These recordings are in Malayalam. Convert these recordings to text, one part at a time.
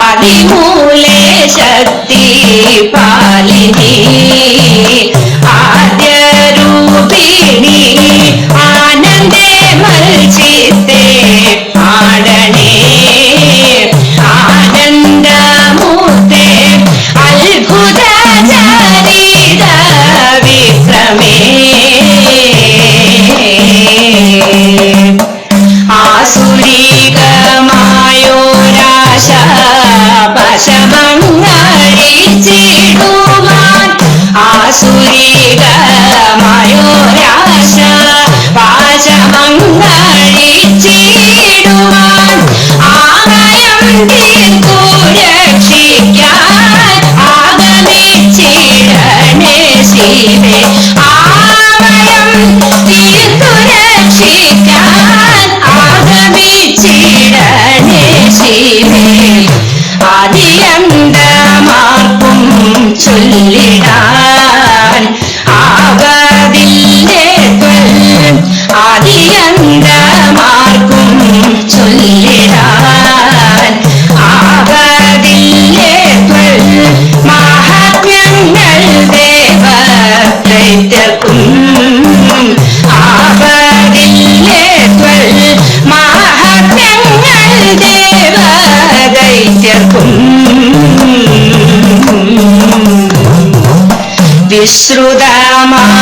അതിമൂലേ ശക്തി പാലിനി. ശിവേ ആമയം തീർക്കു രക്ഷിക്കാൻ ആഗമിച്ചിടണേ ശിവേ ആദിയന്തമാർക്കും ചൊല്ലിടാൻ ദേവദൈത്യർക്കും ആകതില്ലേ മഹാത്മ്യങ്ങൾ ദേവദൈത്യർക്കും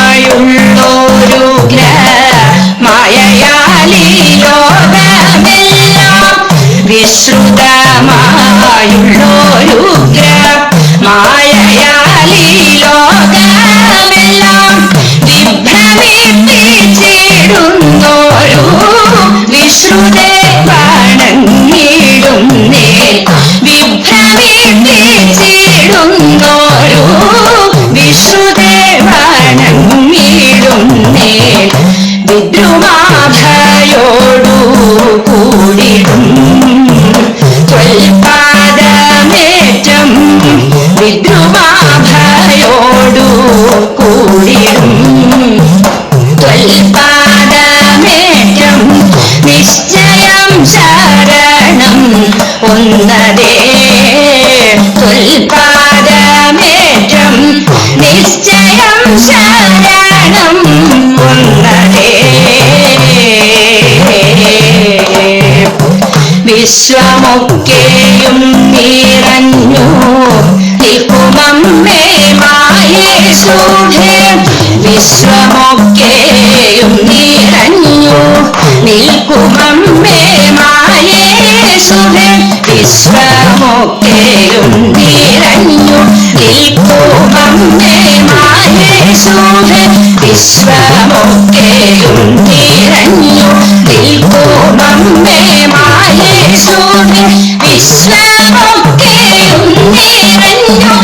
വിശ്രുതമായുള്ളോരു മായയാലി വിശ്രുതമായുള്ളോരു മായയാലി ലോകമെല്ലാം വിശ്രുതേ വണങ്ങിടുന്നേ വിഭ്രമിപ്പിച്ചിടുന്നോരു വിശ്രുതേ വണങ്ങിടുന്നേ വിദ്രുമാഭയോടു കൂടിടും ഒന്നതേ ത്വൽപാദമേറ്റം നിശ്ചയം ശരണം ഒന്നതേ വിശ്വമൊക്കെയും നിറഞ്ഞു നിൽക്കുമമ്മേ മായേശോഭേ വിശ്വമൊക്കെയും നിറഞ്ഞു നിൽക്കുമമ്മേ മായേശുഭേ വിശ്വമൊക്കെയും നിറഞ്ഞു നിൽക്കുമമ്മേ മായേശുഭേ വിശ്വമൊക്കെയും നിറഞ്ഞു നിൽക്കുമമ്മേ മായേശുഭേ വിശ്വമൊക്കെയും നിറഞ്ഞു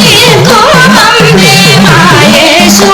നിൽക്കുമമ്മേ മായേശുഭേ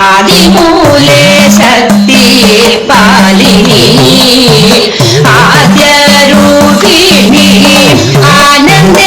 അതിമൂല ശക്തിയിൽ പാലിനി. ആദ്യരൂപിണി ആനന്ദ